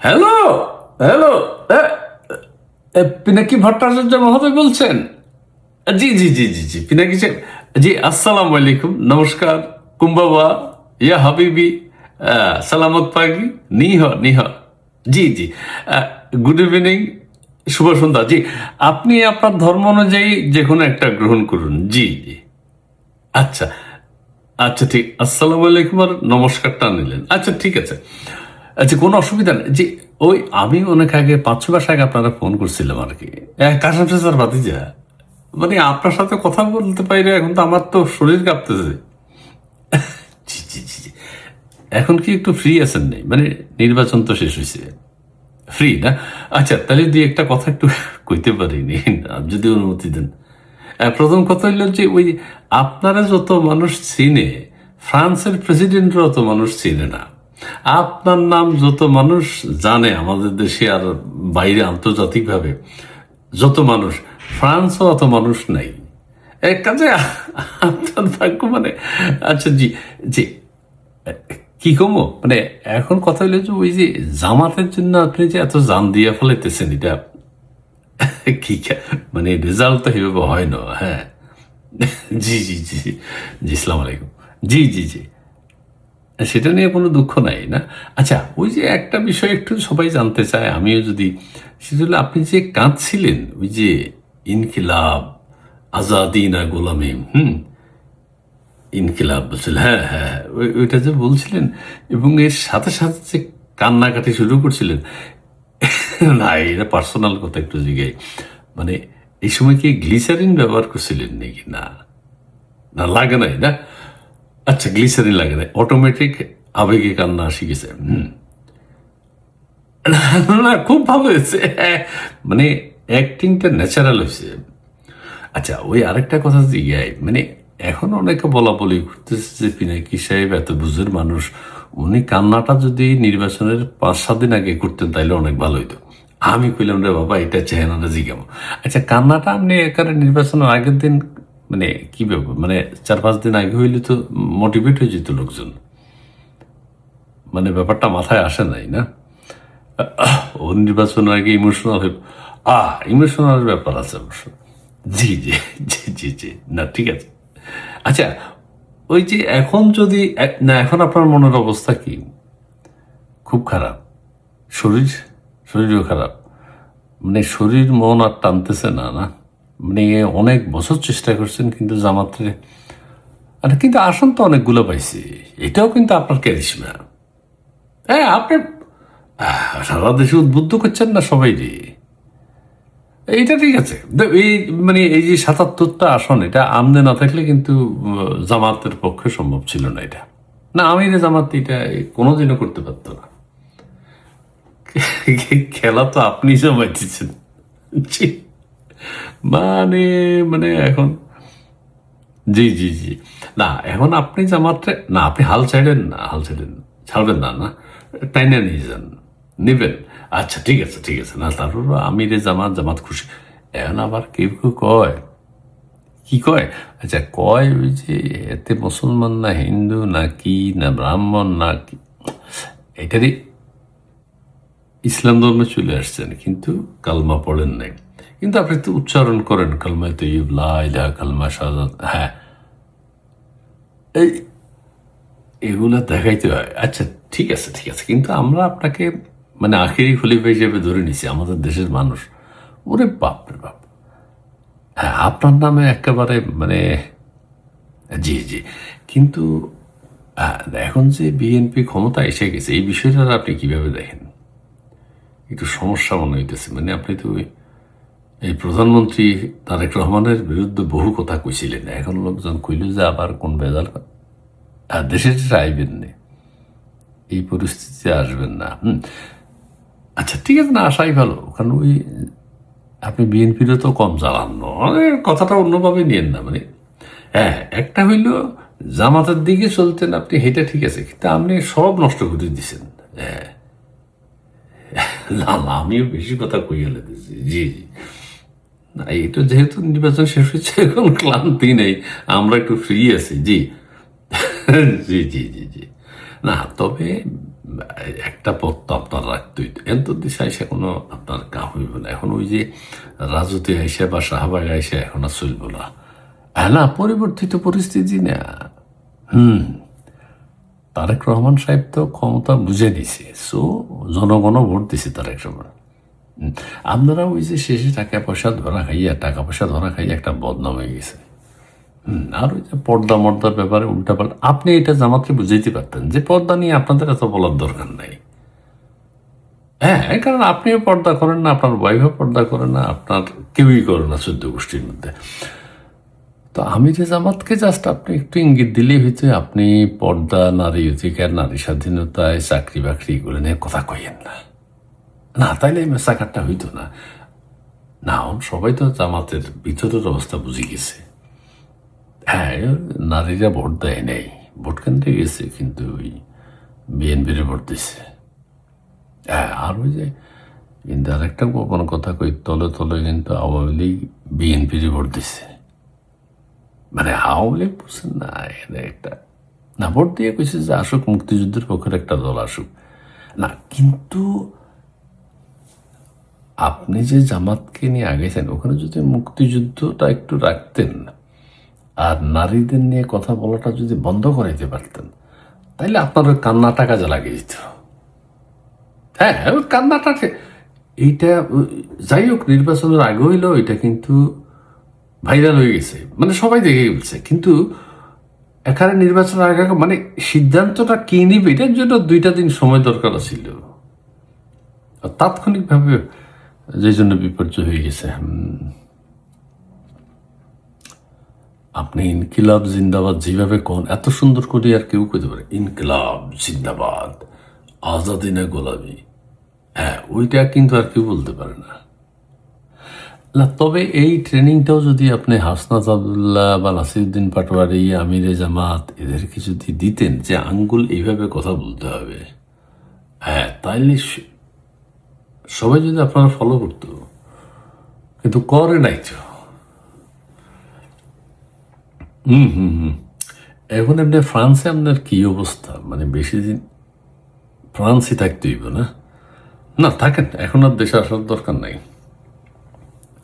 Hello hello Pinaki Bhattacharya মহোদয় বলছেন? জি জি জি জি জি পিনাকি জি, আসসালামু আলাইকুম, নমস্কার কুম্বাবা ইয়া হাবিবি সালামত পাগি, নিহ নিহ, জি জি গুড ইভিনিং, শুভ সন্ধ্যা, জি, আপনি আপনার ধর্ম অনুযায়ী যে কোনো একটা গ্রহণ করুন, জি জি আচ্ছা আচ্ছা ঠিক, আসসালামু আলাইকুম আর নমস্কারটা নিলেন আচ্ছা ঠিক আছে আচ্ছা কোনো অসুবিধা নেই। যে, ওই, আমি অনেক আগে পাঁচ ছ মাস আগে আপনারা ফোন করছিলাম আর কি। কাশাম স্যার, ভাতিজা? মানে আপনার সাথে কথা বলতে পারি এখন তো আমার তো শরীর কাঁপতেছে। এখন কি একটু ফ্রি আছেন নেই মানে নির্বাচন তো শেষ হয়েছে ফ্রি না? আচ্ছা তাহলে দুই একটা কথা একটু কইতে পারিনি যদি অনুমতি দেন। প্রথম কথা হইল যে, ওই আপনারা যত মানুষ চিনে, ফ্রান্সের প্রেসিডেন্টরা অত মানুষ চিনে না। আপনার নাম যত মানুষ জানে, আমাদের দেশে আর বাইরে আন্তর্জাতিকভাবে যত মানুষ, ফ্রান্সও অত মানুষ নাই। এক কাজে আপনার ভাগ্য মানে আচ্ছা জি জি, কি কমো? মানে এখন কথা হইল যে ওই যে জামাতের জন্য আপনি যে এত জান দিয়ে ফেলাইতেছেন, এটা কি মানে রেজাল্ট তো সেভাবে হয় না হ্যাঁ। জি জি জি জি ইসলাম আলাইকুম। জি জি জি। সেটা নিয়ে কোনো দুঃখ নাই, না? আচ্ছা ওই যে একটা বিষয় একটু সবাই জানতে চায়, আমিও যদি হলো আপনি যে কাঁদছিলেন, ওই যে ইনকিলাব, আজাদি না গোলামি হুম? ইনকিলাব বলছিল হ্যাঁ হ্যাঁ ওই- ওইটা যে বলছিলেন, এবং এর সাথে সাথে যে কান্নাকাটি শুরু করছিলেন, না, এটা পার্সোনাল কথা একটু জিগাই। মানে এই সময় কি গ্লিসারিন ব্যবহার করছিলেন নাকি? না। না, লাগে নাই, না? আচ্ছা গ্লিসারিন লাগে নাই অটোমেটিক আবেগে কান্না আসি গেছে। না, না খুব ভালো হয়েছে। মানে অ্যাক্টিংটা ন্যাচারাল হয়েছে। আচ্ছা ওই আরেকটা কথা জিজ্ঞাই মানে এখন অনেকে বলা বলি করতেছে যে পিনাকি সাহেব এত বুঝের মানুষ। উনি কান্নাটা যদি নির্বাচনের পাঁচ সাত দিন আগে করতেন তাইলে অনেক ভালো হইতো। আমি কইলাম রে বাবা এটা চেহারাটা জিজ্ঞামো আচ্ছা কান্নাটা আপনি এখানে নির্বাচনের আগের দিন মানে কি ব্যাপার মানে চার পাঁচ দিন আগে হইলে তো মোটিভেট হয়ে যেত লোকজন। মানে ব্যাপারটা মাথায় আসে নাই না? ও নির্বাচনের আগে ইমোশনাল হয়ে, আহ ইমোশনাল ব্যাপার আছে অবশ্য। জি জি জি জি জি, না, ঠিক আছে। আচ্ছা ওই যে এখন যদি না, এখন আপনার মনের অবস্থা কি? খুব খারাপ। শরীর? শরীরও খারাপ। মানে শরীর মন আর টানতেছে না না? মানে অনেক বছর চেষ্টা করছেন, কিন্তু জামাতে আর, কিন্তু আসন তো অনেকগুলো পাইছি। এটাও কিন্তু আপনার ক্যারিশমা হ্যাঁ আপনি সারা দেশে উদ্বুদ্ধ করছেন না সবাই রে? এইটা ঠিক আছে। এই মানে এই যে সাতাত্তরটা আসন, এটা আমদে না থাকলে কিন্তু জামাতের পক্ষে সম্ভব ছিল না এটা। না, আমি রে জামাত, এটা কোনোদিনও করতে পারতো না। খেলা তো আপনি জমাইতেছেন। জি। মানে মানে এখন, জি জি জি। না, এখন আপনি জামাতে না, আপনি হাল ছাড়েন না, হাল ছাড়েন, ছাড়বেন না না? টাইনে নিয়ে যান, নেবেন। আচ্ছা ঠিক আছে ঠিক আছে। না, তারপর আমি রে জামাত জামাত খুশি। এখন আবার কেউ কেউ কয়, কি কয়? আচ্ছা কয় ওই যে, এতে মুসলমান না হিন্দু, না কি, না ব্রাহ্মণ, না কি? এটারই ইসলাম ধর্মে চলে আসছেন, কিন্তু কালমা পড়েন নাই। কিন্তু আপনি তো উচ্চারণ করেন কালমায় তো ইবলা কালমা সাজাদ হ্যাঁ। এই এগুলা দেখাইতে হয়। আচ্ছা ঠিক আছে ঠিক আছে। কিন্তু আমরা আপনাকে মানে আখেরি খলিফা হিসেবে ধরে নিছি আমাদের দেশের মানুষ। ওরে বাপ রে বাপ। হ্যাঁ আপনার নামে একেবারে মানে জি জি। কিন্তু আহ, এখন যে বিএনপি ক্ষমতা এসে গেছে এই বিষয়টা আপনি কীভাবে দেখেন? একটু সমস্যা মনে হইতেছে। মানে আপনি তো ওই এই প্রধানমন্ত্রী তারেক রহমানের বিরুদ্ধে বহু কথা কইছিলেন। এখন লোকজন কইল যে আবার কোন বেজাল আর দেশে যে আইবেন না, এই পরিস্থিতিতে আসবেন না। আচ্ছা ঠিক আছে, না আসাই ভালো। কারণ ওই, আপনি বিএনপিরও তো কম জ্বালান। কথাটা অন্যভাবে নিয়েন না মানে। হ্যাঁ একটা হইল, জামাতের দিকে চলতেন আপনি, হেঁটে ঠিক আছে, কিন্তু আপনি সব নষ্ট করে দিছেন। হ্যাঁ। না না, আমিও বেশি কথা কই গেলে জি জি। না এটা যেহেতু নির্বাচন শেষ হচ্ছে এখন ক্লান্তি নেই। আমরা একটু ফ্রি আছি জি। জি জি জি জি। না তবে একটা পথ তো আপনার রাখতেই এত দিশা এসে কোনো আপনার কাম হইব না। এখন ওই যে রাজতে আইসে বা শাহবাগ আইসে এখন আর চলব না। হ্যাঁ না পরিবর্তিত পরিস্থিতি না। হুম। তারেক রহমান সাহেব তো ক্ষমতা বুঝে নিছে। সো জনগণও ভোট দিছে তারেক রহমান। হুম, আপনারা ওই যে শেষে টাকা পয়সা ধরা খাইয়া, টাকা পয়সা ধরা খাইয়া একটা বদনাম হয়ে গেছে। আর ওই যে পর্দা মর্দার ব্যাপারে উল্টা পাল্টা আপনি এটা জামাতকে বুঝাইতে পারতেন যে পর্দা নিয়ে আপনাদের এত বলার দরকার নাই। হ্যাঁ কারণ আপনিও পর্দা করেন না, আপনার ওয়াইফও পর্দা করে না, আপনার কেউই করে না চোদ্দ গোষ্ঠীর মধ্যে। তো আমি যে জামাতকে জাস্ট আপনি একটু ইঙ্গিত দিলেই হইতে আপনি পর্দা, নারী অধিকার, নারী স্বাধীনতায় চাকরি বাকরি এগুলো নিয়ে কথা কইেন না। না, তাইলে মেসাকারটা হইতো না। না সবাই তো জামাতের ভিতরের অবস্থা বুঝে গেছে। হ্যাঁ নারীরা ভোট দেয় নাই। ভোট কেন্দ্রে গেছে, কিন্তু ওই বিএনপির ভোট দিছে। হ্যাঁ আর ওই যে কিন্তু আরেকটা কোনো কথা কই, তলে তলে কিন্তু আওয়ামী লীগ বিএনপির ভোট দিছে। মানে আওয়ামী লীগ বুঝছেন না এখানে একটা না, ভোট দিয়ে কইছে যে আসুক, মুক্তিযুদ্ধের পক্ষের একটা দল আসুক। না, কিন্তু আপনি যে জামাতকে নিয়ে আগেছেন, ওখানে যদি মুক্তিযুদ্ধটা একটু রাখতেন আর নারীদের নিয়ে কথা বলাটা যদি বন্ধ করে দিতে পারতেন, তাইলে আপনার ওই কান্নাটা কাজে লাগিয়ে দিত। হ্যাঁ ওই কান্নাটা এইটা, যাই হোক, নির্বাচনের আগে হইল এটা কিন্তু ভাইরাল হয়ে গেছে। মানে সবাই দেখে গেছে কিন্তু এখানে নির্বাচনের আগে মানে সিদ্ধান্তটা কি নিবে, এটার জন্য দুইটা দিন সময় দরকার ছিল তাৎক্ষণিকভাবে যে জন্য বিপর্যয় হয়ে গেছে আপনি ইনকিলাব জিন্দাবাদ যেভাবে কোন, এত সুন্দর করে আর কেউ কইতে পারে, ইনকিলাব জিন্দাবাদ, আজাদি না গোলামি। হ্যাঁ ওইটা কিন্তু আর কেউ বলতে পারে না। না তবে এই ট্রেনিংটাও যদি আপনি হাসনাত আবদুল্লাহ বা নাসিরুদ্দিন পাটোয়ারি, আমিরে জামাত এদেরকে যদি দিতেন যে আঙ্গুল এইভাবে কথা বলতে হবে হ্যাঁ তাইলে সবাই যদি আপনারা ফলো করতো কিন্তু করে নাই তো। হুম হুম হুম। এখন এমনি ফ্রান্সে আপনার কি অবস্থা? মানে বেশি দিন ফ্রান্সই থাকতে হইব না? না থাকেন এখন আর দেশে আসার দরকার নাই।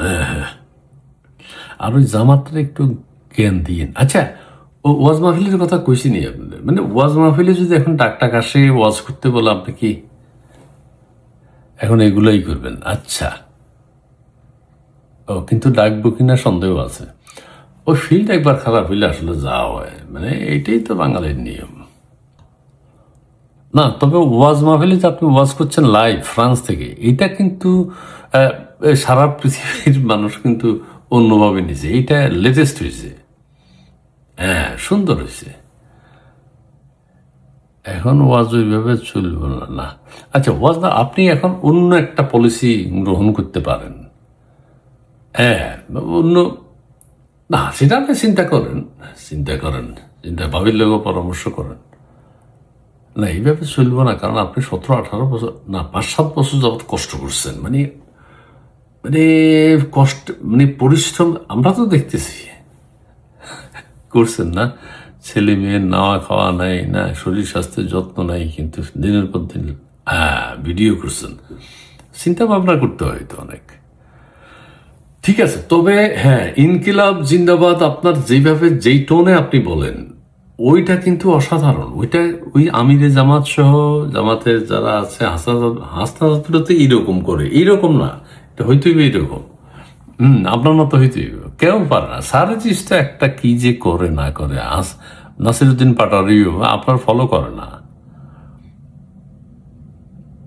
হ্যাঁ, আর ওই জামাতটা একটু জ্ঞান দিন আচ্ছা ও ওয়াজ মাহফিলের কথা কইছি নি আপনাদের। মানে ওয়াজ মাহফিলে যদি এখন ডাক টাক আসে ওয়াজ করতে বলে আপনি কি এখন এগুলোই করবেন। আচ্ছা। ও, কিন্তু ডাকবো কিনা সন্দেহ আছে। ওই ফিল্ড একবার খারাপ হইলে আসলে যাওয়া হয়। মানে এইটাই তো বাঙালির নিয়ম। না, তবে ওয়াজ মাহফিলে যে আপনি ওয়াজ করছেন লাইভ ফ্রান্স থেকে। এটা কিন্তু সারা পৃথিবীর মানুষ কিন্তু অন্যভাবে নিছে। এইটা লেটেস্ট হয়েছে হ্যাঁ সুন্দর হয়েছে এখন ওয়াজ ওইভাবে চলবে না আচ্ছা ওয়াজ না, আপনি এখন অন্য একটা পলিসি গ্রহণ করতে পারেন। হ্যাঁ অন্য, না, সেটা আপনি চিন্তা করেন চিন্তা করেন, চিন্তা ভাবির লোকও পরামর্শ করেন। না, এইভাবে চলবো না, কারণ আপনি সতেরো, আঠারো বছর, না, পাঁচ, সাত বছর যাবৎ কষ্ট করছেন। মানে মানে কষ্ট মানে পরিশ্রম আমরা তো দেখতেছি। করছেন না? ছেলে মেয়ের নাওয়া খাওয়া নাই, না শরীর স্বাস্থ্যের যত্ন নাই, কিন্তু দিনের পর দিন হ্যাঁ ভিডিও করছেন। চিন্তা ভাবনা করতে হয় তো অনেক। ঠিক আছে, তবে হ্যাঁ ইনকিলাব জিন্দাবাদ আপনার যেভাবে, যেই টোনে আপনি বলেন, ওইটা কিন্তু অসাধারণ। ওইটা ওই আমিরে জামাত সহ, জামাতের যারা আছে হাসনাত হাসনাতগুলোতে এইরকম করে। এইরকম না, এটা হইতেই এইরকম। হুম, আপনার মতো হইতেই কেউ পারে না। চিজটা একটা কি যে করে না করে আস নাসিরুদ্দিন পাটারিও আপনার ফলো করে না।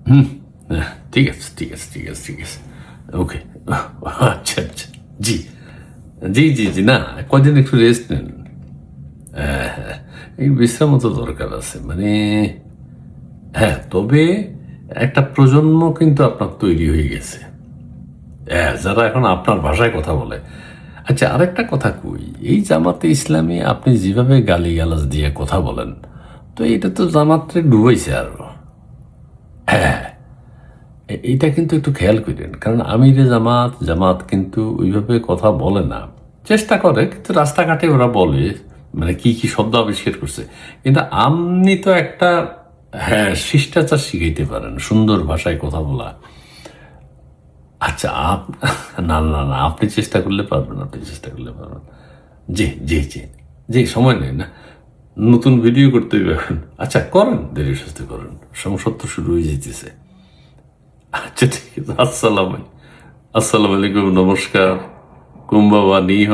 হুম হ্যাঁ, ঠিক আছে ঠিক আছে ঠিক আছে ঠিক আছে। ওকে আচ্ছা আচ্ছা জি জি জি জি না কদিন একটু রেস্ট নেন। হ্যাঁ, হ্যাঁ, এই বিশ্রামও তো দরকার আছে মানে হ্যাঁ তবে একটা প্রজন্ম কিন্তু আপনার তৈরি হয়ে গেছে। হ্যাঁ যারা এখন আপনার ভাষায় কথা বলে আচ্ছা আরেকটা কথা কই। এই জামাতে ইসলামী আপনি যেভাবে গালি গালাজ দিয়ে কথা বলেন, তো এটা তো জামাতে ডুবাইছে আরও। হ্যাঁ। এ- এইটা কিন্তু একটু খেয়াল করেন, কারণ আমিরে জামাত জামাত কিন্তু ওইভাবে কথা বলে না। চেষ্টা করে, কিন্তু রাস্তাঘাটে ওরা বলে মানে কি কি শব্দ আবিষ্কার করছে। কিন্তু আপনি তো একটা হ্যাঁ শিষ্টাচার শিখাইতে পারেন, সুন্দর ভাষায় কথা বলা। আচ্ছা আপ, না না না, আপনি চেষ্টা করলে পারবেন, আপনি চেষ্টা করলে পারবেন। জি জি জি জি, সময় নেই না। নতুন ভিডিও করতে এখন আচ্ছা করেন, দেরি সুস্থ করেন। সংসদ তো শুরু হয়ে যেতেছে আচ্ছা ঠিক আছে, আসসালাম আসসালাম আলাইকুম, নমস্কার। কুম্বাবা নিহ,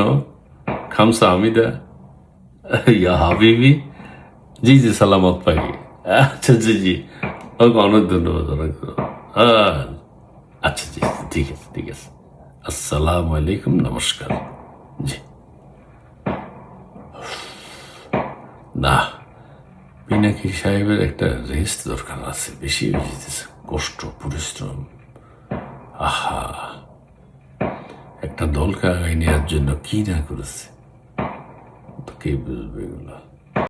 খামসা হামিদা। ইয়া হাবিবি। জি জি, সালামত পাই। আচ্ছা জি জি। ওকে অনেক ধন্যবাদ, অনেক হ্যাঁ আচ্ছা জি, ঠিক আছে ঠিক আছে। আসসালামু আলাইকুম, নমস্কার। জি। না, পিনাকি সাহেবের একটা রেস্ট দরকার আছে, বেশি হয়ে কষ্ট, পরিশ্রম। আহা, একটা দলকে আগায় নেওয়ার জন্য কি না করেছে? তো কে বুঝবে এগুলো।